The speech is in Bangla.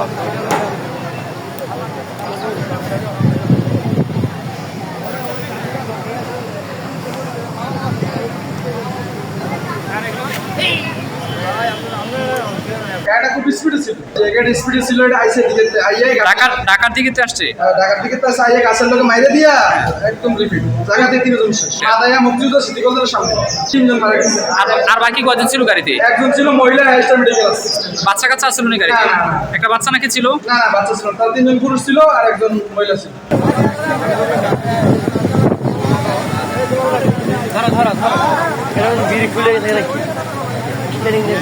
হবে গাড়িটা খুব স্পিডে ছিল। যে গাড়ি স্পিডে ছিল এটা আইসে দিকে আইয়াই ঢাকার ঢাকার দিকে তো আসছে। ঢাকার দিকে তো আছে আইয়া গাছের লোকে মাইরে দিয়া একদম রিপিট জায়গাতে তিনজন শেষ মাদায়া মুক্তিযুদ্ধ স্মৃতি কলেজের সামনে। তিনজন মারা গেছে। আর আর বাকি কজন ছিল গাড়িতে? একজন ছিল মহিলা হেস্টার মেডিকেল আছে বাচ্চা কাচ্চা আসছিল না গাড়িতে? না, না। একটা বাচ্চা নাকি ছিল? না না বাচ্চা ছিল তার তিনজন পুরুষ ছিল আর একজন মহিলা ছিল। ধরো ধরো ধরো। এরকম বিড়ি খুলে গেছে নাকি? স্টেরিং দিয়ে